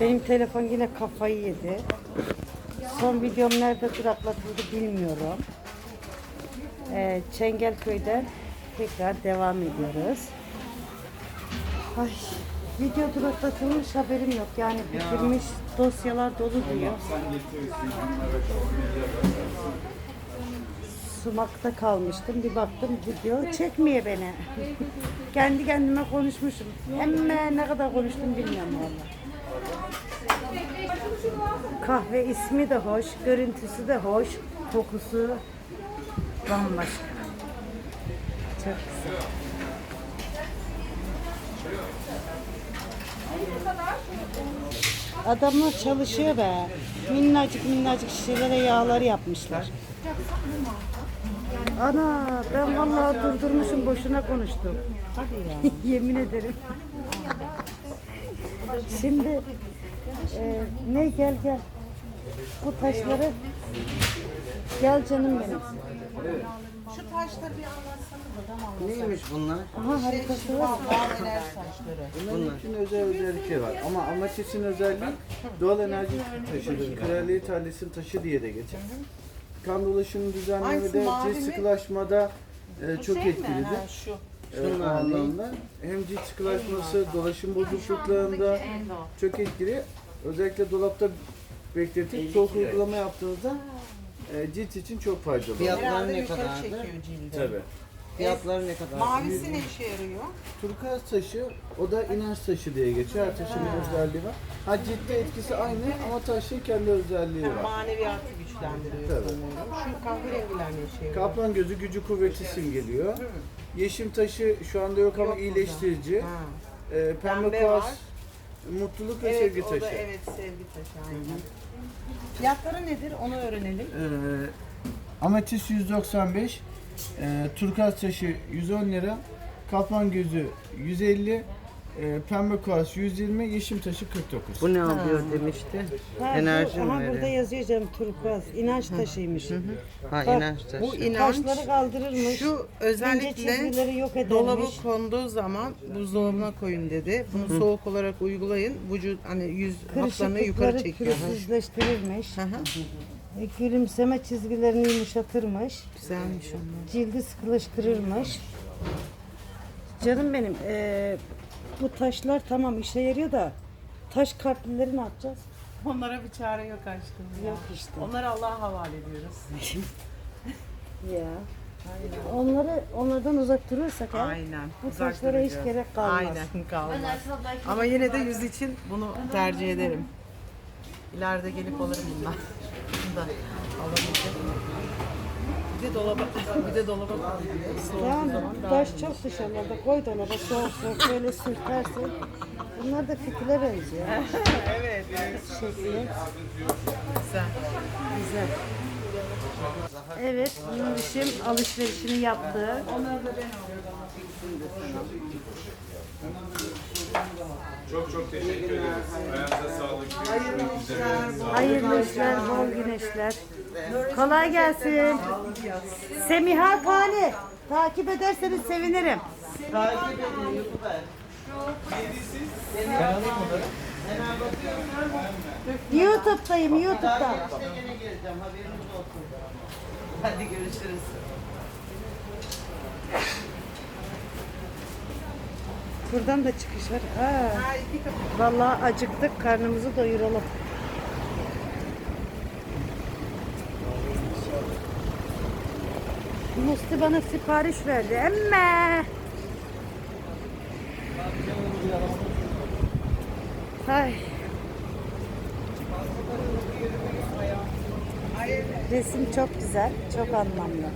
Benim telefon yine kafayı yedi. Son videom nerede duraklatıldı bilmiyorum. Ee, Çengelköy'den tekrar devam ediyoruz. Ay, video duraklatılmış haberim yok. Yani bitirmiş dosyalar dolu diyor. Sumakta kalmıştım. Bir baktım video çekmiyor beni. Kendi kendime konuşmuşum. Emme ne kadar konuştum bilmiyorum valla. Kahve ismi de hoş, görüntüsü de hoş, kokusu bambaşka. Çok güzel. Adamlar çalışıyor be. Minnacık minnacık şişelere yağlar yapmışlar. Ana ben vallahi durdurmuşum boşuna konuştum. Hadi ya. Yemin ederim. Şimdi e, ne gel gel. Bu taşları gel canım benim. Şu taşları bir anlatsana da tamam. Neymiş bunlar? Aha haritası var. Doğal enerji taşları. Bunların için özel özellikleri var. Ama amaçesin özelliği doğal enerji taşıdır. Kraliyet ailesinin taşı diye de geçer. Kan dolaşımını düzenlemede, Hangisi, mavi cilt mi? sıkılaşmada e, çok Şey mi? etkilidir. Ha, şu. E, anlamda hem cilt sıkılaşması, dolaşım bozukluklarında çok etkili. Özellikle dolapta bekletip soğuk uygulama yaptığınızda e, cilt için çok faydalı. Herhalde ne yukarı kadardı? çekiyor cildi. Tabii. Fiyatları ne kadar? Mavisi ne işe yarıyor? Turkuaz taşı, o da inanç taşı diye geçiyor. Her taşın bir özelliği var. Ha ciddi etkisi aynı ama taşın kendi özelliği var. Maneviyatı güçlendiriyor Tabii. sanıyorum. Şu kahverengiler ne işe yarıyor? Kaplan gözü gücü kuvveti simgeliyor. Yeşim taşı şu anda yok ama Yok iyileştirici. Ha. Ee, pembe, Pembe kuas, var. mutluluk ve Evet, sevgi o da taşı. evet sevgi taşı aynen. Fiyatları nedir onu öğrenelim. Ee, ametis 195, e, turkuaz taşı 110 lira, kaplan gözü 150, e, pembe kuas 120, yeşim taşı 49. Bu ne alıyor demişti? Ha, Enerji bu, mi aha burada veriyor? yazıyor canım turkuaz. İnanç taşıymış. Ha Bak, inanç taşı. Bu inanç Taşları kaldırırmış. şu özellikle çizgileri yok edermiş. dolaba konduğu zaman buzdolabına koyun dedi. Bunu soğuk olarak uygulayın. Vücut hani yüz hatlarını yukarı Kırışıklıkları çekiyor. pürüzsüzleştirirmiş. Hı hı. E, gülümseme çizgilerini yumuşatırmış. Güzelmiş onlar. Cildi sıkılaştırırmış. Canım benim e, bu taşlar tamam işe yarıyor da taş kartlileri ne yapacağız? Onlara bir çare yok aşkım. Yok işte. Onları Allah'a havale ediyoruz. Ya. Onları onlardan uzak durursak Aynen. bu Uzak taşlara hiç gerek kalmaz. Aynen kalmaz. Ama yine de yüz için bunu tercih ederim. İleride gelip alırım bundan. Bunu da alabileceğim. Bir de dolaba, bir de dolaba. Soğuduğu Tamam zaman daha taş çok dışarılarda koy dolaba soğuk soğuk böyle sürtersin. Bunlar da fitile benziyor. Evet, evet. Şekli Güzel. güzel. Evet, Nurişim alışverişini yaptı. Çok çok teşekkür ederiz. Ayağınıza sağlık. Görüşmek üzere. Hayırlı işler, bol güneşler. Kolay gelsin. Semiha Kani. Takip ederseniz sevinirim. YouTube'dayım, YouTube'da. Yine geleceğim haberiniz olsun. Hadi görüşürüz. Buradan da çıkış var. Ha. Vallahi acıktık, karnımızı doyuralım. Musti bana sipariş verdi. Emme. Ay. Resim çok güzel, çok anlamlı.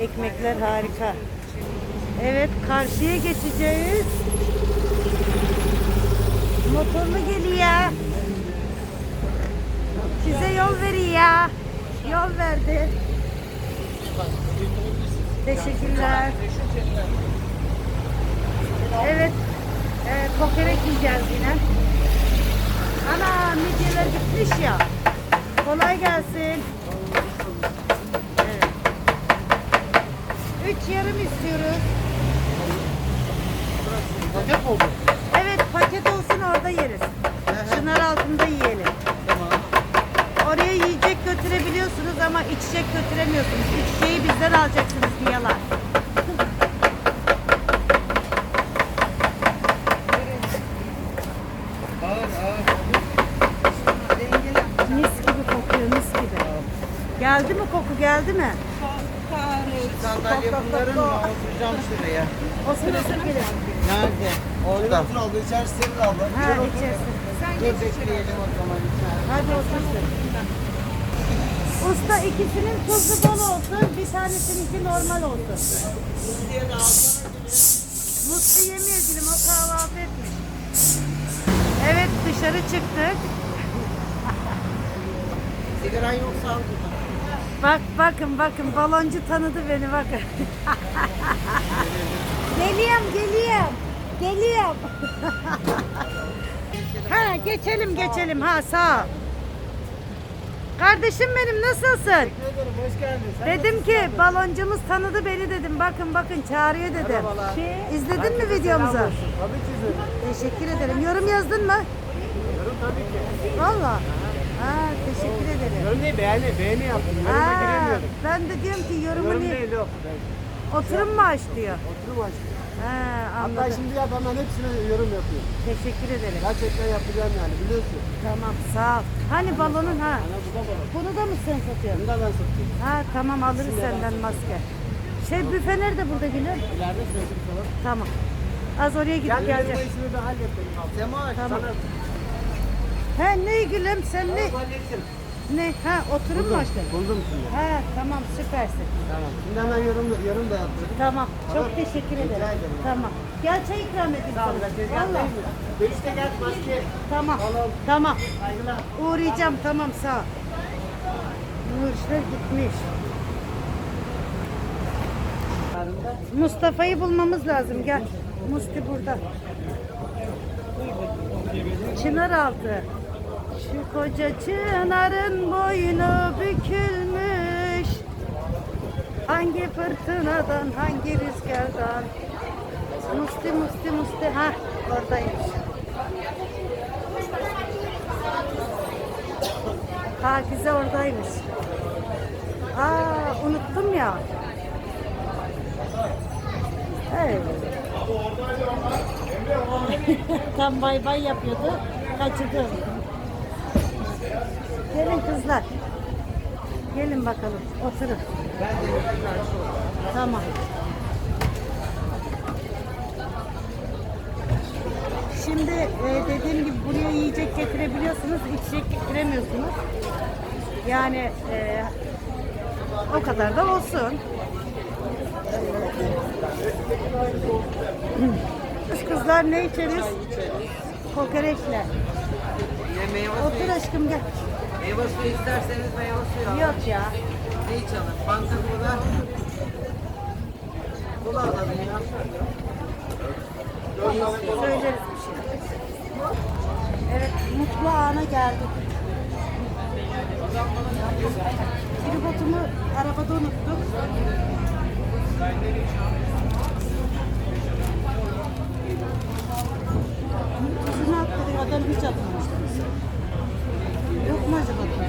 Ekmekler harika. Evet, karşıya geçeceğiz. Motorlu geliyor. Size yol veriyor. Yol verdi. Teşekkürler. Evet, e, kokoreç yiyeceğiz yine. Ana midyeler bitmiş ya. Kolay gelsin. Evet. Üç yarım istiyoruz. Paket mi oldu? Evet paket olsun orada yeriz. Şunlar altında yiyelim. Tamam. Oraya yiyecek götürebiliyorsunuz ama içecek götüremiyorsunuz. İçeceği bizden alacaksınız diyorlar. Ağır ağır. Mis gibi kokuyor mis gibi. Geldi mi koku geldi mi? Sandalye bunların mı? Oturacağım şuraya. O sırası gelir. Nerede? Orada. Otur abla içerisi senin abla. Ha içersin. Dur bekleyelim o zaman içeride. Hadi otursun. Usta ikisinin tuzlu bol olsun, bir tanesininki normal olsun. Mutlu yemiyor gülüm, o kahvaltı etmiş. Evet dışarı çıktık. Sigaran yoksa al buradan. Bak bakın bakın baloncu tanıdı beni bakın. geliyorum geliyorum. Geliyorum. ha geçelim geçelim ha sağ ol. Kardeşim benim nasılsın? Ederim hoş geldin. Dedim ki baloncumuz tanıdı beni dedim. Bakın bakın çağırıyor dedim. Merhabalar. İzledin mi videomuzu? Tabii ki izledim. Teşekkür ederim. Yorum yazdın mı? Yorum tabii ki. Valla. Ha, teşekkür ederim. Yorum değil beğeni, beğeni yaptım. Yoruma giremiyorum. ben de diyorum ki yorumu Yorum niye? değil yok. Oturum mu aç diyor. Oturum açtım. Ha, Hatta şimdi yapanların hepsine yorum yapıyor. Teşekkür ederim. Gerçekten yapacağım yani biliyorsun. Tamam sağ ol. Hani balonun ha? Ana bu da. Bunu da mı sen satıyorsun? Bunu da ben satıyorum. Ha tamam alırız senden maske. Şey büfe nerede burada gülüm? İleride sürekli falan. Tamam. Az oraya gidip Gel benim bu geleceğim. işimi de hallettim. Sema Tamam. sana He ne gülüm sen ne? hallettim. Ne? Ha oturum mu açtın? Buldum şimdi. Ha tamam süpersin. Tamam. Şimdi hemen yorum, yorum da yaptım. Tamam. Çok Tamam. teşekkür Rica ederim. ederim. Tamam. Gel çay ikram edeyim Tamam. sana. Ben tezgahtayım Vallahi. mı? Dönüşte gel maske. Tamam. Alalım. Tamam. Saygılar. Uğrayacağım tamam sağ ol. Nurşler gitmiş. Mustafa'yı bulmamız lazım gel. Musti burada. Çınar altı. Şu koca çınarın boynu bükülmüş. Hangi fırtınadan, hangi rüzgardan? Musti, musti, musti. Ha, oradaymış. Hafize oradaymış. Aa unuttum ya. Evet. Tam bay bay yapıyordu. Kaçırdım. Gelin kızlar. Gelin bakalım. Oturun. Tamam. Şimdi e, dediğim gibi buraya yiyecek getirebiliyorsunuz, içecek getiremiyorsunuz. Yani e, o kadar da olsun. Biz kızlar ne içeriz? Kokoreçle. Otur aşkım gel. Meyve suyu isterseniz meyve suyu alın. Yok ya. Ne içelim? Fanta kola. Kola alalım ya. Söyleriz bir şey. Evet, mutlu ana geldik. Tripodumu arabada unuttum. Tuzunu atladık, adam hiç atmamıştı. Yok mu acaba tuz?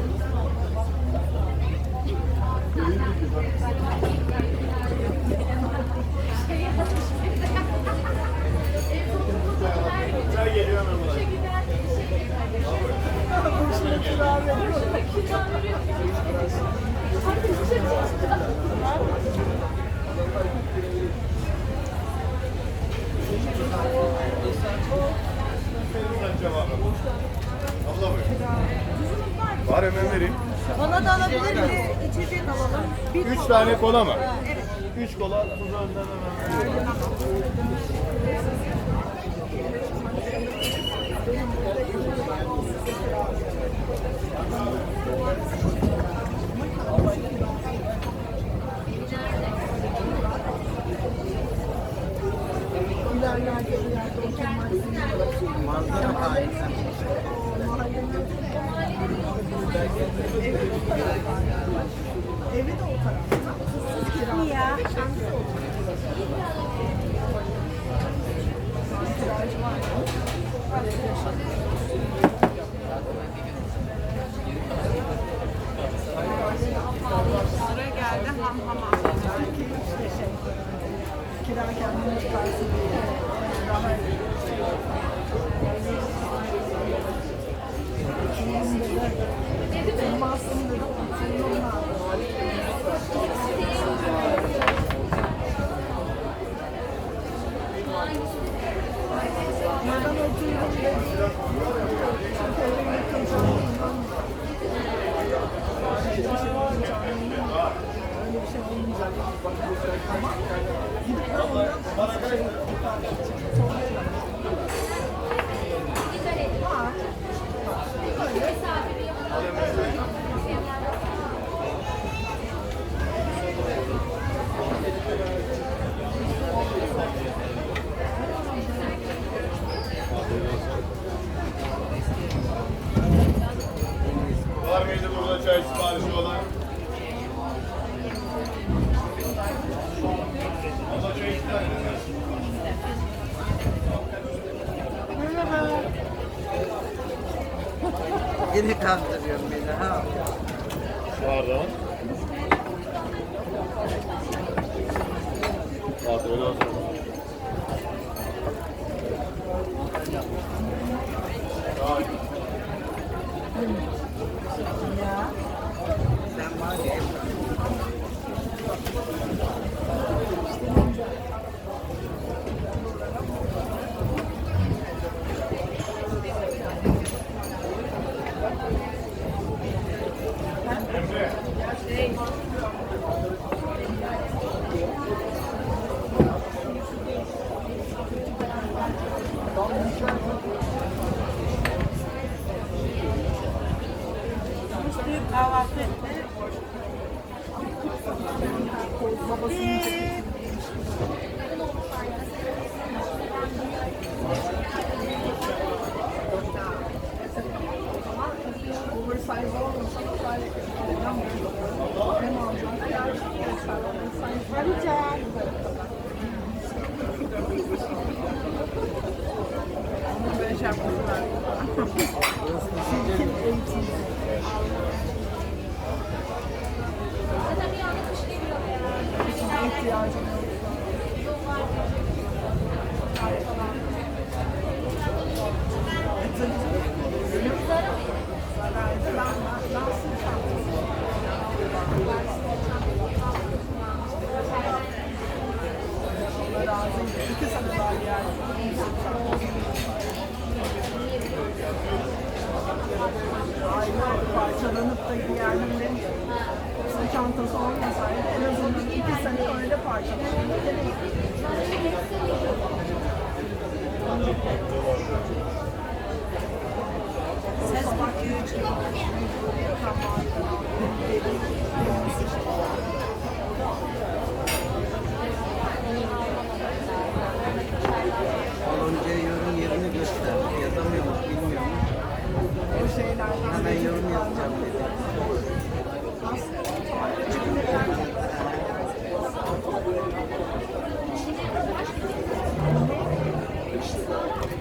Var hemen vereyim. Bana da alabilir miyiz? İçecek alalım. Bir Üç tane kola mı? Üç kola. Tuzu Tamam. Belki işte şey, kira kendini çıkarsın diye. Daha Şimdi de, aslında da, Yine kandırıyorum beni ha. Pardon. Afiyet olsun. Sen var ya. Kahvaltı etti. Bir parçalanıp da demiyorum. Sırt çantası olmasaydı en azından iki sene öyle parçalanırdı. Alonca yorum yerini gösterdi. Yazamıyormuş bilmiyorum. O şeylerden Hemen yorum yazacağım dedi.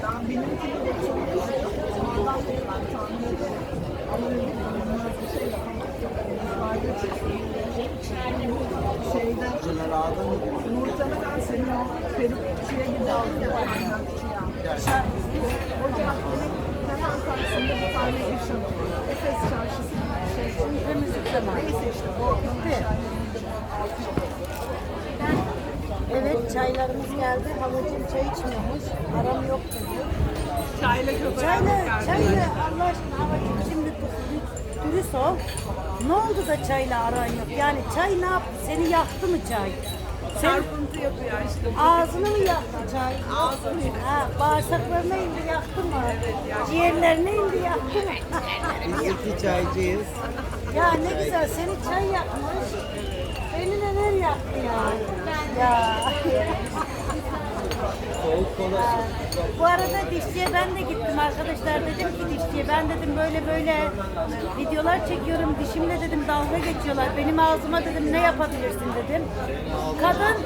ben benimkini de çok sağlam diye ben tahmin ederim. Ama öyle bulunmaz bir şey yapamaz. Şeyden Bunları aldın mı? Muhtemelen senin o perukçuya gidiyordu ya emlakçıya. Şey, o caddenin hemen karşısında bir tane iş alıyor. Efes çarşısında bir şey. temizlik zamanı. Neyse işte o Bitti. Evet çaylarımız geldi. Halacığım çay içmiyormuş. Aram yok dedi. çayla köpek Çayla Allah aşkına halacığım şimdi dü- dürüst ol. Ne oldu da çayla aran yok? Yani çay ne yaptı? Seni yaktı mı çay? Sen Çarpıntı yapıyor işte. ağzını mı yaktı çay? Ağzını yaktı. Ha, bağırsaklarına indi yaktı mı? Ciğerlerine indi yaktı mı? Biz iki çaycıyız. ya ne güzel seni çay yakmış. Beni neler yaktı ya. Ya. Bu arada dişçiye ben de gittim arkadaşlar. Dedim ki dişçiye ben dedim böyle böyle videolar çekiyorum. Dişimle dedim dalga geçiyorlar. Benim ağzıma dedim ne yapabilirsin dedim. Kadın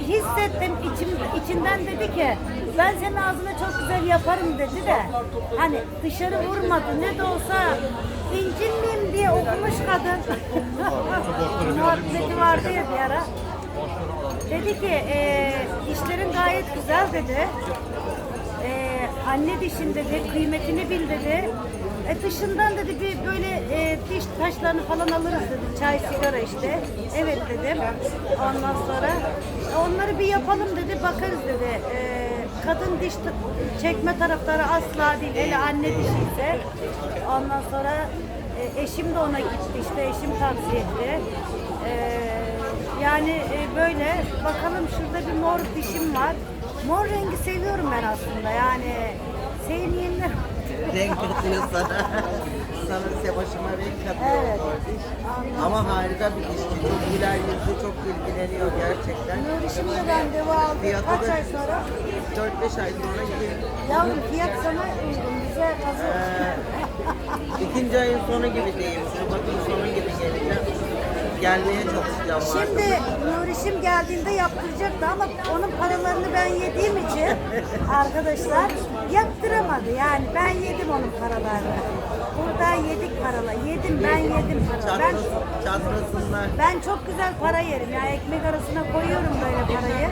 hissettim. İçim, içinden dedi ki ben senin ağzına çok güzel yaparım dedi de. Hani dışarı vurmadı. Ne de olsa incinmeyeyim diye okumuş kadın. Muhabbeti vardı ya bir ara. Dedi ki e, dişlerin gayet güzel dedi. E, anne dişin dedi, kıymetini bil dedi. E, dışından dedi bir böyle e, diş taşlarını falan alırız dedi. Çay, sigara işte. Evet dedim. Ondan sonra "E, onları bir yapalım dedi, bakarız dedi. E, kadın diş çekme taraftarı asla değil. Hele anne dişi ise. Ondan sonra e, eşim de ona gitti. İşte eşim tavsiye etti. E, yani e, böyle bakalım şurada bir mor dişim var. Mor rengi seviyorum ben aslında yani sevmeyenler Renk katıyor sana. Sana Sebaş başıma renk katıyor Evet. diş. Ama harika bir dişçi. Çok güler yüzlü, çok ilgileniyor gerçekten. Nurişim de randevu aldı. Fiyatı Kaç ay sonra? 4-5 ay sonra gelir. Yavrum fiyat sana uygun. Bize hazır. Ee, ikinci ayın sonu gibi değil. Şubat'ın sonu gibi geleceğim. Gelmeye çalışacağım. Şimdi Nurişim geldiğinde yaptıracaktı ama onun paralarını ben yediğim için arkadaşlar yaptıramadı. Yani ben yedim onun paralarını. Burada yedik paralar. Yedim ben yedim paraları. Ben, çatlasınlar. ben çok güzel para yerim. Ya ekmek arasına koyuyorum böyle parayı.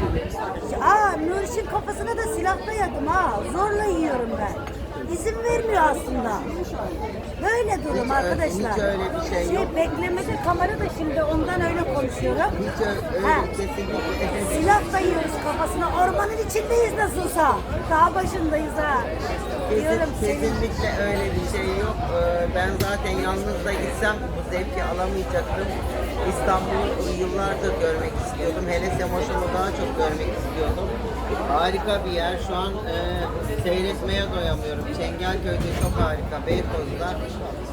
Aa Nuriş'in kafasına da silah dayadım ha. Zorla yiyorum ben. İzin vermiyor aslında. Böyle durum Hiç- arkadaşlar. hiç öyle bir şey yok. beklemede kamera da şimdi ondan öyle konuşuyorum. Hiç öyle Ha. kesinlikle. Silah dayıyoruz kafasına. Ormanın içindeyiz nasılsa. Dağ başındayız ha. Kesin, Diyorum senin. kesinlikle öyle bir şey yok. Ee, Ben zaten yalnız da gitsem bu zevki alamayacaktım. İstanbul'u yıllardır görmek istiyordum. Hele Semoş'umu daha çok görmek istiyordum. Harika bir yer. Şu an e, seyretmeye doyamıyorum. Çengelköy'de çok harika. Beykoz'da.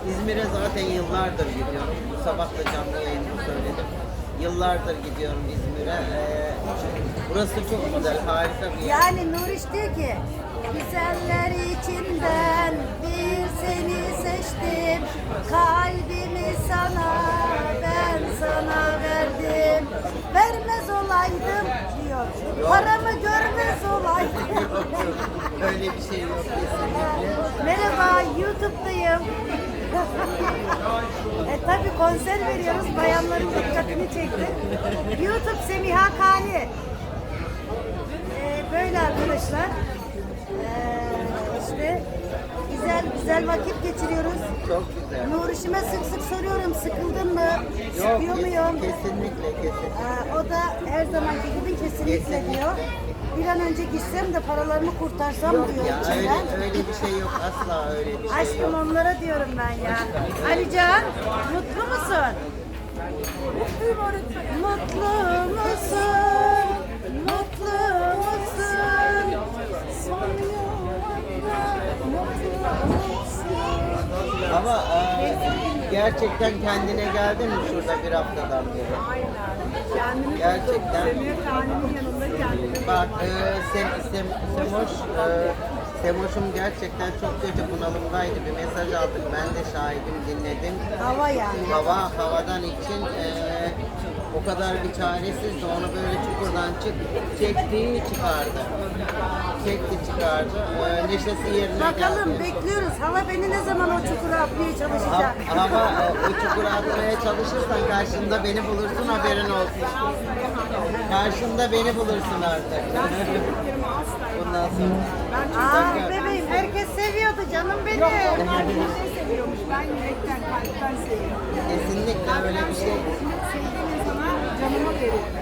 İzmir'e zaten yıllardır gidiyorum. Bu sabah da canlı yayında söyledim. Yıllardır gidiyorum İzmir'e. Ee, burası çok güzel, harika bir yer. Yani Nuriş diyor ki güzeller içinden bir seni seçtim kalbimi sana sana verdim. Vermez olaydım diyor. Paramı görmez olaydım. Öyle bir şey yok kesinlikle. merhaba YouTube'dayım. E tabi konser veriyoruz. Bayanların dikkatini çekti. YouTube Semiha Kani. Ee, böyle arkadaşlar. Ee, işte güzel güzel vakit geçiriyoruz. Çok güzel. Nurişime sık sık soruyorum sıkıldın mı? Sıkıyor kes- muyum? Kesinlikle kesinlikle. Ee, o da her zamanki gibi kesinlikle Kesinlikle. diyor. Bir an önce gitsem de paralarımı kurtarsam Yok diyor ya öyle, içinden. öyle bir şey yok asla öyle bir şey Aşkım yok. onlara diyorum ben ya. Alican mutlu musun? Mutlu musun? Ama e, gerçekten kendine geldin mi şurada bir haftadan beri? Kendimi Gerçekten. Semih Kani'nin yanında kendimi Bak e, Sem, Sem, Semoş, e, Semoş'um gerçekten çok kötü bunalımdaydı. Bir mesaj aldık. Ben de şahidim, dinledim. Hava yani. Hava, havadan için e, o kadar bir çaresizdi. Onu böyle çukurdan çık, çekti, çıkardı. Çekti, çıkardı. E, neşesi yerine Bakalım geldi. bekliyoruz. Hala beni ne zaman o çukura atmaya çalışacak? Ha- Ama e, o çukura atmaya çalışırsan karşında beni bulursun haberin olsun. Karşında beni bulursun artık. Bundan sonra. Aa bebeğim herkes seviyordu canım benim. Onlar beni seviyormuş. Ben yürekten, kalpten seviyorum. Kesinlikle öyle bir şey.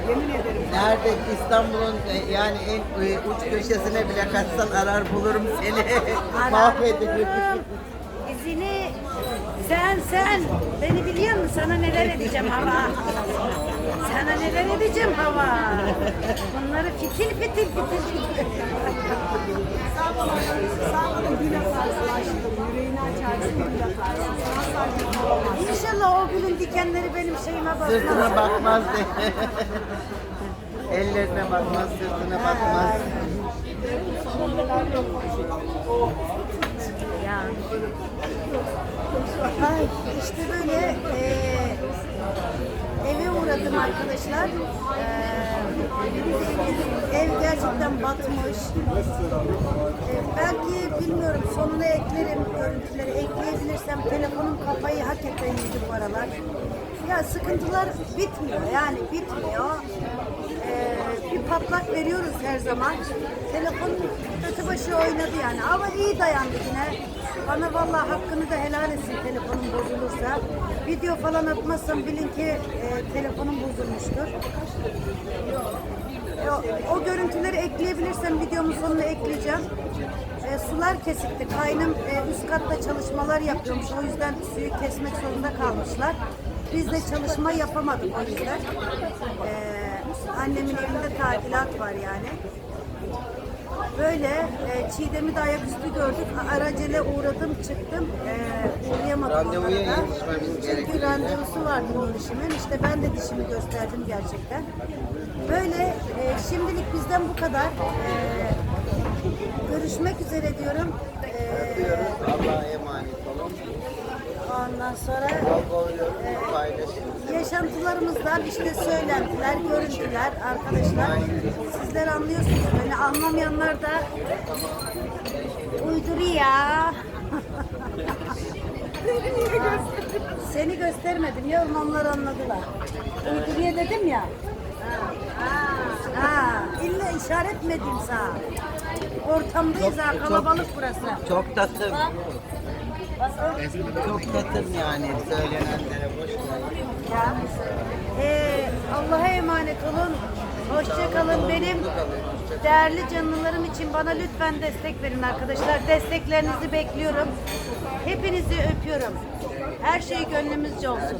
Yemin ederim. Nerede İstanbul'un e, yani en e, uç köşesine bile kaçsan arar bulurum seni. Mahvederim. İzini sen sen beni biliyor musun? Sana neler edeceğim hava. Sana neler edeceğim hava. Bunları fitil fitil fitil fitil. Sağ olun. Sağ olun. İnşallah o gülün dikenleri benim şeyime Sırtına basmaz. bakmaz de. Ellerine bakmaz, sırtına bakmaz. Ya. Ay işte böyle eee uğradım arkadaşlar. Eee, ev gerçekten batmış. Eee, belki bilmiyorum sonuna eklerim görüntüleri ekleyebilirsem telefonum kafayı hakikaten yedi bu aralar. Ya sıkıntılar bitmiyor yani bitmiyor. Eee, bir patlak veriyoruz her zaman. Telefon kötü başı oynadı yani ama iyi dayandı yine. Bana vallahi hakkını da helal etsin telefonum bozulursa. Video falan atmazsam bilin ki e, telefonum bozulmuştur. E, o, görüntüleri ekleyebilirsem videomun sonuna ekleyeceğim. E, sular kesikti. Kaynım e, üst katta çalışmalar yapıyormuş. O yüzden suyu kesmek zorunda kalmışlar. Biz de çalışma yapamadık o yüzden. E, annemin evinde tadilat var yani. Böyle e, Çiğdem'i de ayaküstü gördük. Aracele uğradım çıktım. E, uğrayamadım Randevuya onlara da. yetişmemiz Çünkü gerekiyor. randevusu vardı Nuriş'imin. İşte ben de dişimi gösterdim gerçekten. Böyle e, şimdilik bizden bu kadar. E, görüşmek üzere diyorum. E, Allah'a emanet olun. ondan sonra Bol bol yorum paylaşın. Yaşantılarımızdan işte söylentiler, görüntüler arkadaşlar. Sizler anlıyorsunuz beni. Anlamayanlar da uyduruyor. Seni göstermedim yavrum onlar anladılar. Uyduruyor dedim ya. Ha, illa işaret edeyim sana? Ortamdayız ha, kalabalık burası. Çok tatlı. Çok tatlı yani söylenenlere boş ver. Ee, Allah'a emanet olun. Hoşça kalın. Benim değerli canlılarım için bana lütfen destek verin arkadaşlar. Desteklerinizi bekliyorum. Hepinizi öpüyorum. Her şey gönlümüzce olsun.